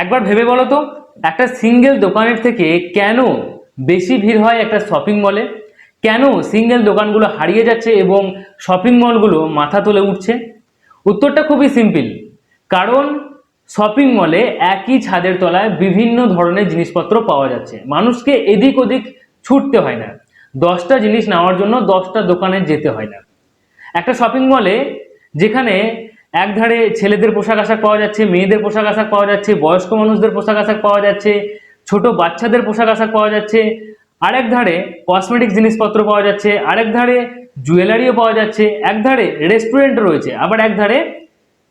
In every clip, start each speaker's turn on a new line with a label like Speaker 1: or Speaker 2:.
Speaker 1: একবার ভেবে বলো তো, একটা সিঙ্গেল দোকানের থেকে কেন বেশি ভিড় হয় একটা শপিং মলে কেন সিঙ্গেল দোকানগুলো হারিয়ে যাচ্ছে এবং শপিং মলগুলো মাথা তুলে উঠছে? উত্তরটা খুবই সিম্পল কারণ শপিং মলে একই ছাদের তলায় বিভিন্ন ধরনের জিনিসপত্র পাওয়া যাচ্ছে। মানুষকে এদিক ওদিক ছুটতে হয় না। দশটা জিনিস নেওয়ার জন্য দশটা দোকানে যেতে হয় না। একটা শপিং মলে যেখানে এক ধারে ছেলেদের পোশাক আশাক পাওয়া যাচ্ছে, মেয়েদের পোশাক আশাক পাওয়া যাচ্ছে, বয়স্ক মানুষদের পোশাক আশাক পাওয়া যাচ্ছে, ছোট বাচ্চাদের পোশাক আশাক পাওয়া যাচ্ছে। আরেক ধারে কসমেটিক জিনিসপত্র পাওয়া যাচ্ছে আরেক ধারে জুয়েলারিও পাওয়া যাচ্ছে এক ধারে রেস্টুরেন্ট রয়েছে, আবার এক ধারে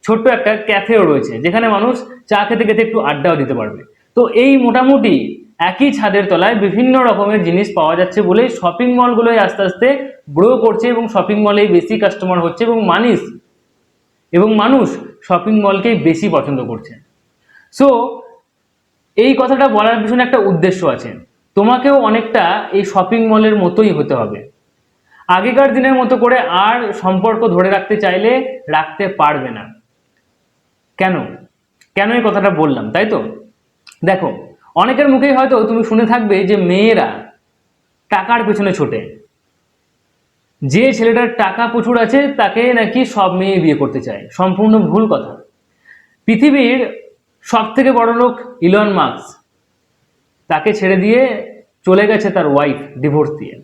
Speaker 1: ছোট্ট একটা ক্যাফেও রয়েছে, যেখানে মানুষ চা খেতে খেতে একটু আড্ডাও দিতে পারবে। তো এই মোটামুটি একই ছাদের তলায় বিভিন্ন রকমের জিনিস পাওয়া যাচ্ছে বলেই শপিং মলগুলোই আস্তে আস্তে গ্রো করছে এবং শপিং মলেই বেশি কাস্টমার হচ্ছে এবং মানুষ এবং মানুষ শপিং মলকেই বেশি পছন্দ করছে। সো এই কথাটা বলার পিছনে একটা উদ্দেশ্য আছে। তোমাকেও অনেকটা এই শপিং মলের মতোই হতে হবে। আগেকার দিনের মতো করে আর সম্পর্ক ধরে রাখতে চাইলে রাখতে পারবে না। কেন? কেন এই কথাটা বললাম, তাই তো? দেখো, অনেকের মুখেই হয়তো তুমি শুনে থাকবে যে মেয়েরা টাকার পেছনে ছোটে। যে ছেলেটার টাকা প্রচুর আছে, তাকে নাকি সব মেয়ে বিয়ে করতে চায়। সম্পূর্ণ ভুল কথা। পৃথিবীর সব থেকে বড় লোক ইলন মার্কস তাকে ছেড়ে দিয়ে চলে গেছে তার ওয়াইফ ডিভোর্স দিয়ে।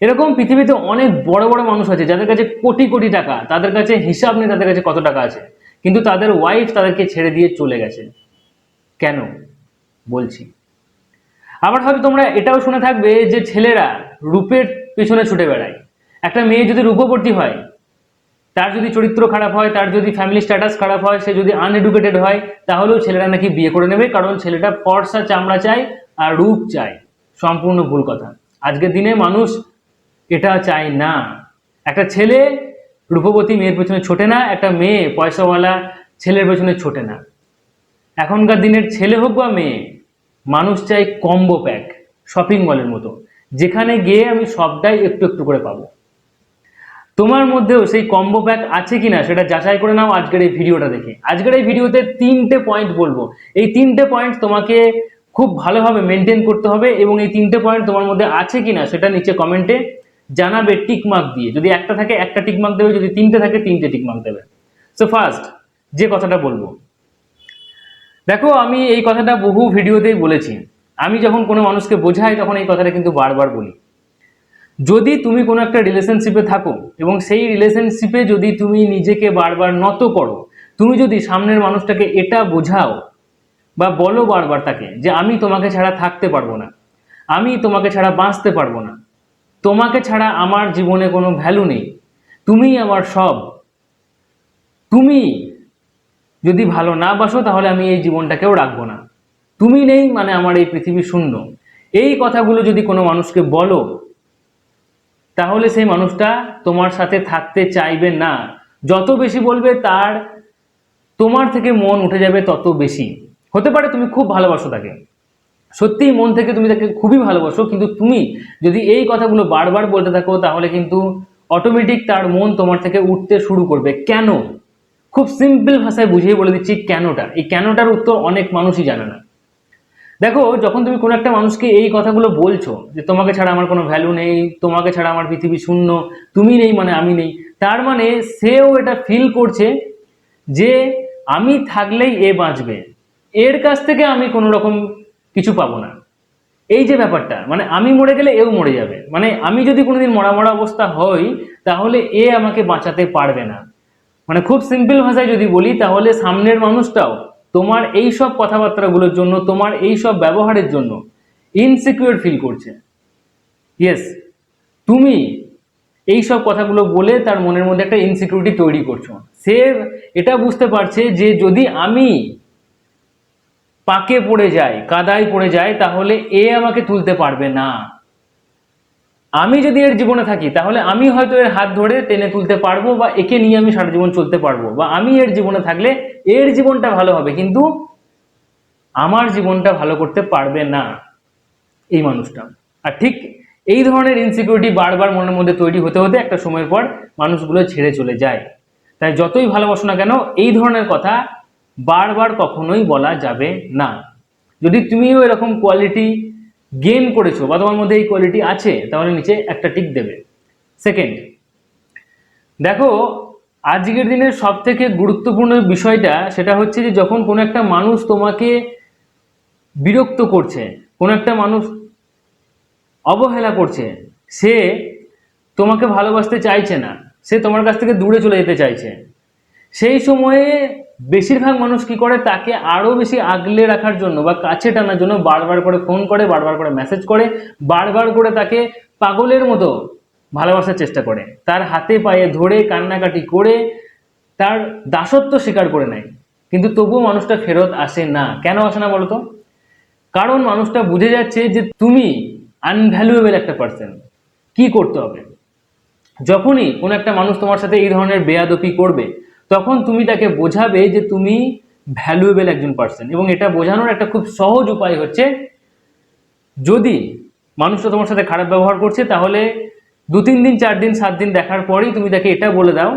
Speaker 1: এরকম পৃথিবীতে অনেক বড় বড় মানুষ আছে, যাদের কাছে কোটি কোটি টাকা, তাদের কাছে হিসাব নেই তাদের কাছে কত টাকা আছে। কিন্তু তাদের ওয়াইফ তাদেরকে ছেড়ে দিয়ে চলে গেছে। কেন? বলছি। আবার হয়তো তোমরা এটাও শুনে থাকবে যে ছেলেরা রূপের পেছনে ছুটে বেড়ায়। একটা মেয়ে যদি রূপবর্তী হয়, তার যদি চরিত্র খারাপ হয়, তার যদি ফ্যামিলি স্ট্যাটাস খারাপ হয়, সে যদি আনএডুকেটেড হয়, তাহলেও ছেলেরা নাকি বিয়ে করে নেবে, কারণ ছেলেটা ফর্সা চামড়া চায় আর রূপ চায় সম্পূর্ণ ভুল কথা। আজকের দিনে মানুষ এটা চায় না। একটা ছেলে রূপবতী মেয়ের পেছনে ছোটে না, একটা মেয়ে পয়সাওয়ালা ছেলের পেছনে ছোটে না। এখনকার দিনের ছেলে হোক বা মেয়ে, মানুষ চাই কম্বো প্যাক শপিং মলের মতো। যেখানে গিয়ে আমি সবটাই একটু একটু করে পাবো। তোমার মধ্যেও সেই কম্বো প্যাক আছে কিনা সেটা যাচাই করে নাও আজকের এই ভিডিওটা দেখে। আজকের এই ভিডিওতে তিনটে পয়েন্ট বলব। এই তিনটে পয়েন্ট তোমাকে খুব ভালোভাবে মেনটেন করতে হবে এবং এই তিনটে পয়েন্ট তোমার মধ্যে আছে কিনা সেটা নিচে কমেন্টে জানাবে টিক মার্ক দিয়ে। যদি একটা থাকে, একটা টিক মার্ক দেবে, যদি তিনটে থাকে, তিনটে টিক মার্ক দেবে। সো ফার্স্ট যে কথাটা বলব। দেখো, আমি এই কথাটা বহু ভিডিওতেই বলেছি। আমি যখন কোনো মানুষকে বোঝাই, তখন এই কথাটা কিন্তু বারবার বলি। যদি তুমি কোনো একটা রিলেশনশিপে থাকো এবং সেই রিলেশনশিপে যদি তুমি নিজেকে বারবার নত করো, তুমি যদি সামনের মানুষটাকে এটা বোঝাও বা বলো বারবার তাকে যে আমি তোমাকে ছাড়া থাকতে পারব না, আমি তোমাকে ছাড়া বাঁচতে পারব না, তোমাকে ছাড়া আমার জীবনে কোনো ভ্যালু নেই তুমি আমার সব, তুমি যদি ভালো না বাসো তাহলে আমি এই জীবনটাকেও রাখব না। তুমি নেই মানে আমার এই পৃথিবী শূন্য। এই কথাগুলো যদি কোনো মানুষকে বলো তাহলে সেই মানুষটা তোমার সাথে থাকতে চাইবে না। যত বেশি বলবে তার, তোমার থেকে মন উঠে যাবে তত বেশি। হতে পারে তুমি খুব ভালোবাসো তাকে। সত্যিই মন থেকে তুমি তাকে খুবই ভালোবাসো, কিন্তু তুমি যদি এই কথাগুলো বারবার বলতে থাকো, তাহলে কিন্তু অটোমেটিক তার মন তোমার থেকে উঠতে শুরু করবে। কেন? খুব সিম্পল ভাষায় বুঝিয়ে বলে দিচ্ছি কেনটা। এই কেনটার উত্তর অনেক মানুষই জানে না। দেখো, যখন তুমি কোনো একটা মানুষকে এই কথাগুলো বলছো, যে তোমাকে ছাড়া আমার কোনো ভ্যালু নেই, তোমাকে ছাড়া আমার পৃথিবী শূন্য, তুমি নেই মানে আমি নেই, তার মানে সেও এটা ফিল করছে যে আমি থাকলেই এ বাঁচবে। এর কাছ থেকে আমি কোনো রকম কিছু পাবো না। এই যে ব্যাপারটা মানে আমি মরে গেলে এও মরে যাবে। মানে আমি যদি কোনোদিন মরা মরা অবস্থা হই, তাহলে এ আমাকে বাঁচাতে পারবে না। মানে খুব সিম্পল ভাষায় যদি বলি, তাহলে সামনের মানুষটাও তোমার এই সব কথাবার্তাগুলোর জন্য, তোমার এই সব ব্যবহারের জন্য ইনসিকিউর ফিল করছে। ইয়েস তুমি এই সব কথাগুলো বলে তার মনের মধ্যে একটা ইনসিকিউরিটি তৈরি করছ। সে এটা বুঝতে পারছে যে যদি আমি পাকে পড়ে যাই, কাদায় পড়ে যাই, তাহলে এ আমাকে তুলতে পারবে না। আমি যদি এর জীবনে থাকি, তাহলে আমি হয়তো এর হাত ধরে টেনে তুলতে পারব বা একে নিয়ে আমি সারা জীবন চলতে পারব বা আমি এর জীবনে থাকলে এর জীবনটা ভালো হবে, কিন্তু আমার জীবনটা ভালো করতে পারবে না এই মানুষটা। আর ঠিক এই ধরনের ইনসিকিউরিটি বারবার মনের মধ্যে তৈরি হতে হতে একটা সময়ের পর মানুষগুলো ছেড়ে চলে যায়। তাই যতই ভালোবাসো না কেন, এই ধরনের কথা বারবার কখনোই বলা যাবে না। যদি তুমিও এরকম কোয়ালিটি গেন করেছ বা তোমার মধ্যে এই কোয়ালিটি আছে, তাহলে নিচে একটা টিক দেবে। সেকেন্ড দেখো আজকের দিনের সব থেকে গুরুত্বপূর্ণ বিষয়টা সেটা হচ্ছে যে যখন কোনো একটা মানুষ তোমাকে বিরক্ত করছে, কোনো একটা মানুষ অবহেলা করছে, সে তোমাকে ভালোবাসতে চাইছে না, সে তোমার কাছ থেকে দূরে চলে যেতে চাইছে, সেই সময়ে বেশিরভাগ মানুষ কি করে? তাকে আরও বেশি আগলে রাখার জন্য বা কাছে টানার জন্য বারবার করে ফোন করে, বারবার করে মেসেজ করে, বারবার করে তাকে পাগলের মতো ভালোবাসার চেষ্টা করে। তার হাতে পায়ে ধরে, কান্নাকাটি করে, তার দাসত্ব স্বীকার করে নেয়। কিন্তু তবুও মানুষটা ফেরত আসে না। কেন আসে না বলতো? কারণ মানুষটা বুঝে যাচ্ছে যে তুমি আনভ্যালুয়েবল একটা পার্সন কি করতে হবে? যখনই কোনো একটা মানুষ তোমার সাথে এই ধরনের বেয়াদপি করবে, তখন তুমি তাকে বোঝাবে যে তুমি ভ্যালুয়েবল একজন পার্সন এবং এটা বোঝানোর একটা খুব সহজ উপায় হচ্ছে, যদি মানুষটা তোমার সাথে খারাপ ব্যবহার করছে, তাহলে দু তিন দিন, চার দিন, সাত দিন দেখার পরেই তুমি তাকে এটা বলে দাও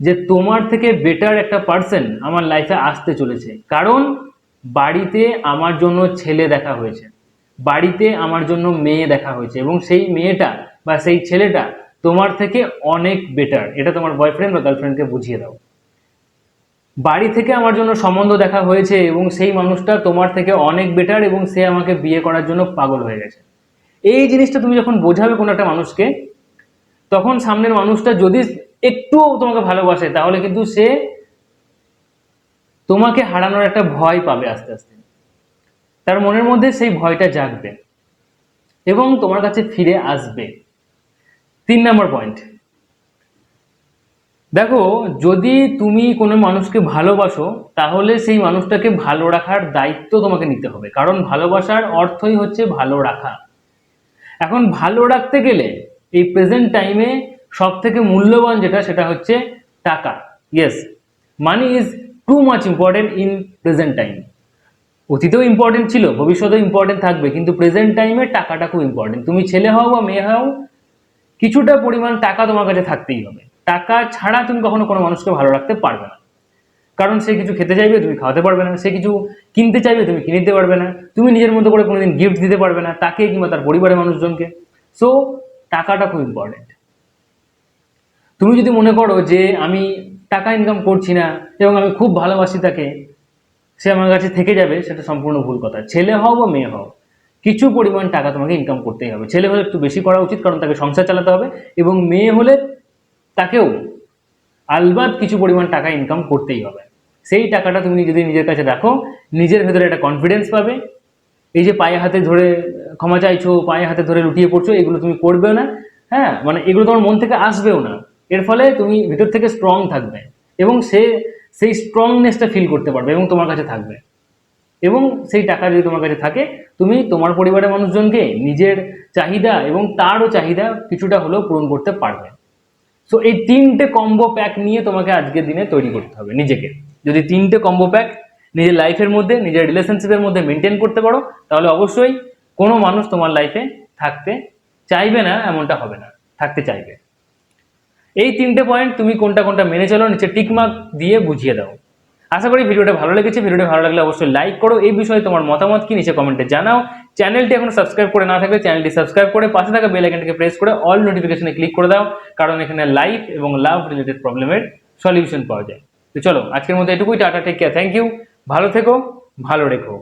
Speaker 1: যে তোমার থেকে বেটার একটা পার্সন আমার লাইফে আসতে চলেছে। কারণ বাড়িতে আমার জন্য ছেলে দেখা হয়েছে, বাড়িতে আমার জন্য মেয়ে দেখা হয়েছে এবং সেই মেয়েটা বা সেই ছেলেটা তোমার থেকে অনেক বেটার এটা তোমার বয়ফ্রেন্ড বা গার্লফ্রেন্ডকে বুঝিয়ে দাও। বাড়ি থেকে আমার জন্য সম্বন্ধ দেখা হয়েছে এবং সেই মানুষটা তোমার থেকে অনেক বেটার এবং সে আমাকে বিয়ে করার জন্য পাগল হয়ে গেছে। এই জিনিসটা তুমি যখন বোঝাবে কোনো একটা মানুষকে, তখন সামনের মানুষটা যদি একটুও তোমাকে ভালোবাসে, তাহলে কিন্তু সে তোমাকে হারানোর একটা ভয় পাবে আস্তে আস্তে। তার মনের মধ্যে সেই ভয়টা জাগবে এবং তোমার কাছে ফিরে আসবে। তিন নম্বর পয়েন্ট দেখো, যদি তুমি কোনো মানুষকে ভালোবাসো, তাহলে সেই মানুষটাকে ভালো রাখার দায়িত্ব তোমাকে নিতে হবে। কারণ ভালোবাসার অর্থই হচ্ছে ভালো রাখা। এখন ভালো রাখতে গেলে এই প্রেজেন্ট টাইমে সব থেকে মূল্যবান যেটা, সেটা হচ্ছে টাকা। Yes money is too much important in present time অতীতেও ইম্পর্টেন্ট ছিল, ভবিষ্যতেও ইম্পর্টেন্ট থাকবে, কিন্তু প্রেজেন্ট টাইমে টাকাটা খুব ইম্পর্টেন্ট তুমি ছেলে হও বা মেয়ে হও, কিছুটা পরিমাণ টাকা তোমার কাছে থাকতেই হবে। টাকা ছাড়া তুমি কখনো কোনো মানুষকে ভালো রাখতে পারবে না। কারণ সে কিছু খেতে চাইবে, তুমি খাওয়াতে পারবে না। সে কিছু কিনতে চাইবে, তুমি কিনে দিতে পারবে না। তুমি নিজের মতো করে কোনোদিন গিফট দিতে পারবে না, তাকে কিংবা তার পরিবারের মানুষজনকে। সো টাকাটা খুব ইম্পর্টেন্ট তুমি যদি মনে করো যে আমি টাকা ইনকাম করছি না এবং আমি খুব ভালোবাসি তাকে, সে আমার কাছে থেকে যাবে, সেটা সম্পূর্ণ ভুল কথা। ছেলে হও বা মেয়ে হও, কিছু পরিমাণ টাকা তোমাকে ইনকাম করতেই হবে। ছেলে হলে একটু বেশি করা উচিত, কারণ তাকে সংসার চালাতে হবে এবং মেয়ে হলে তাকেও আলবাদ কিছু পরিমাণ টাকা ইনকাম করতেই হবে। সেই টাকাটা তুমি যদি নিজের কাছে রাখো, নিজের ভেতরে একটা কনফিডেন্স পাবে। এই যে পায়ে হাতে ধরে ক্ষমা চাইছো, পায়ে হাতে ধরে লুটিয়ে পড়ছো, এগুলো তুমি করবেও না। হ্যাঁ মানে এগুলো তোমার মন থেকে আসবেও না। এর ফলে তুমি ভিতর থেকে স্ট্রং থাকবে এবং সে, সেই স্ট্রংনেসটা ফিল করতে পারবে এবং তোমার কাছে থাকবে। এবং সেই টাকা যদি তোমার কাছে থাকে, তুমি তোমার পরিবারের মানুষজনকে নিজের চাহিদা এবং তারও চাহিদা কিছুটা হলেও পূরণ করতে পারবে। সো এই তিনটে কম্বো প্যাক নিয়ে তোমাকে আজকের দিনে তৈরি করতে হবে নিজেকে। যদি তিনটে কম্বো প্যাক নিজের লাইফের মধ্যে, নিজের রিলেশনশিপের মধ্যে মেনটেন করতে পারো, তাহলে অবশ্যই কোনো মানুষ তোমার লাইফে থাকতে চাইবে না, এমনটা হবে না। থাকতে চাইবে। এই তিনটে পয়েন্ট তুমি কোনটা কোনটা মেনে চলো, নিচে টিকমার্ক দিয়ে বুঝিয়ে দাও। আশা করি ভিডিওটা ভালো লেগেছে। ভিডিওটা ভালো লাগলে অবশ্যই লাইক করো। এই বিষয়ে তোমার মতামত কি, নিচে কমেন্টে জানাও। চ্যানেলটি এখনও সাবস্ক্রাইব করে না থাকলে চ্যানেলটি সাবস্ক্রাইব করে পাশে থাকা বেল আইকনটিকে প্রেস করে অল নোটিফিকেশনে ক্লিক করে দাও, কারণ এখানে লাইফ এবং লাভ রিলেটেড প্রবলেমের সলিউশন পাওয়া যায়। তো চলো, আজকের মতো এটুকুই, tata take care thank you ভালো থেকো, ভালো রেখো।